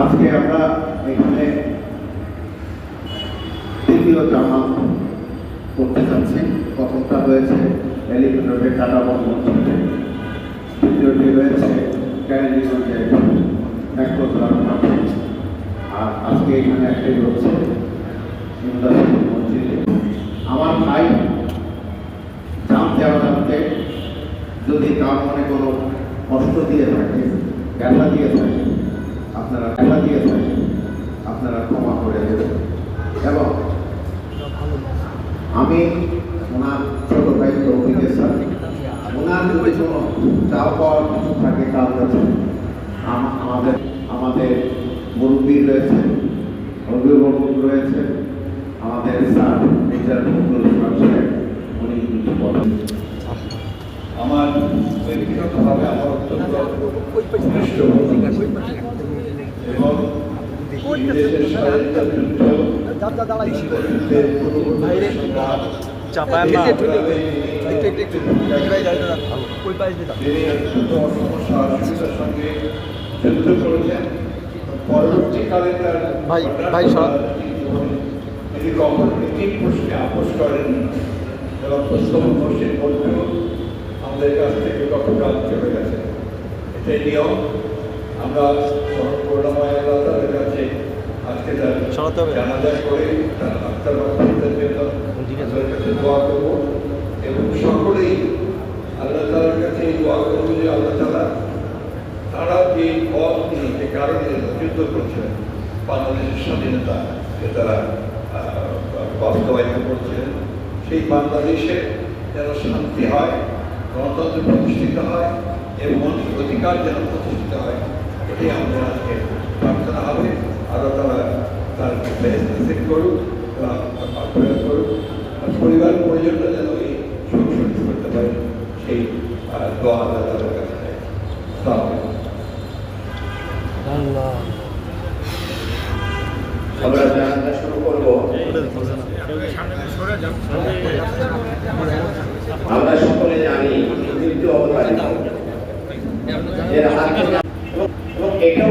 আজকে আমরা এখানে তৃতীয় জামা করতে যাচ্ছি। প্রথমটা হয়েছে টাটা বন্ধ মসজিদে দ্বিতীয়টি হয়েছে ক্যান্ডিগঞ্জে একপ্রকার আর আজকে এখানে একটাই হচ্ছে মসজিদে আমার ভাই জানতে অজান্তে যদি তার মনে কোনো কষ্ট দিয়ে থাকে, ব্যথা দিয়ে থাকে আপনারা ব্যথা দিয়ে থাকে আপনারা ক্ষমা করে দেবেন এবং আমি ওনার ছোট ভাই তৌফিকের সাথে ওনার যদি কোনো চাও পাওয়ার কিছু থাকে তার কাছে আমাদের আমাদের মুরব্বী রয়েছে অভিভাবক রয়েছে আমাদের স্যার মেজর ফখরুল ইসলাম সাহেব উনি কিছু বলেন। আমার ব্যক্তিগতভাবে আমার অত্যন্ত এবং চাপায় না সংগ্রামে ওই পাশ দিয়ে ভাই, ভাই, সব- তিনি কখনো প্রশ্নে করেননি এবং প্রথম প্রশ্নের আমাদের কাছ থেকে গতকাল চলে গেছে? এটাই নিয়ম। আমরা করুণাময় আল্লাহ তাদের কাছে আজকে তার হবে। জানাজা করে তার আত্মার জন্য আল্লাহর কাছে দোয়া করব এবং সকলেই আল্লাহ তালার কাছে দোয়া করব যে আল্লাহ তালা তারা যে নিয়ে যে কারণে যুদ্ধ করছিলেন বাংলাদেশের স্বাধীনতাকে তারা আহ, বাস্তবায়িত করছিলেন সেই বাংলাদেশে যেন শান্তি হয় গণতন্ত্র প্রতিষ্ঠিত হয় এবং মানুষের অধিকার যেন প্রতিষ্ঠিত হয় এটাই আমাদের আজকে প্রার্থনা হবে আরও তারা তার বেহেস্ত করুক প্রয়োগ করুক পরিবার পরিজনরা যেন এই সংশোধন করতে পারে সেই দোয়া আল্লাহ তাদের কাছে চাই। আমরা জানাজা শুরু করব আমরা সকলে জানি মৃত্যু অবতারিত এর হাত থেকে এবং এবং এটাও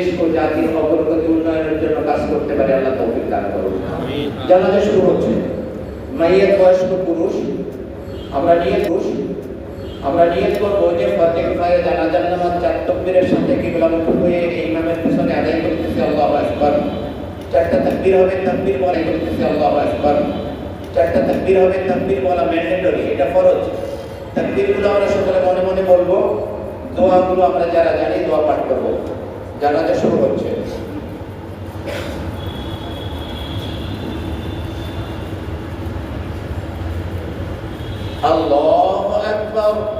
দেশ ও জাতির অগ্রগতি উন্নয়নের জন্য কাজ করতে পারে আল্লাহ তৌফিক দান করুন। জানাজা শুরু হচ্ছে। মাইয়ের বয়স্ক পুরুষ আমরা নিয়ে পুরুষ আমরা নিয়ত করব যে প্রত্যেক ভাই জানাজার নামাজ চার তকবীরের সাথে কিবলামুখী হয়ে এই ইমামের পিছনে আদায় করতেছে আল্লাহু আকবার। চারটা তাকবীর হবে তাকবীর বলা করতেছে আল্লাহু আকবার। চারটা তাকবীর হবে তাকবীর বলা ম্যান্ডেটরি এটা ফরজ। তাকবীরগুলো আমরা সকলে মনে মনে বলব। দোয়াগুলো আমরা যারা জানি দোয়া পাঠ করব। জানাজা শুরু হচ্ছে আল্লাহ আকবার।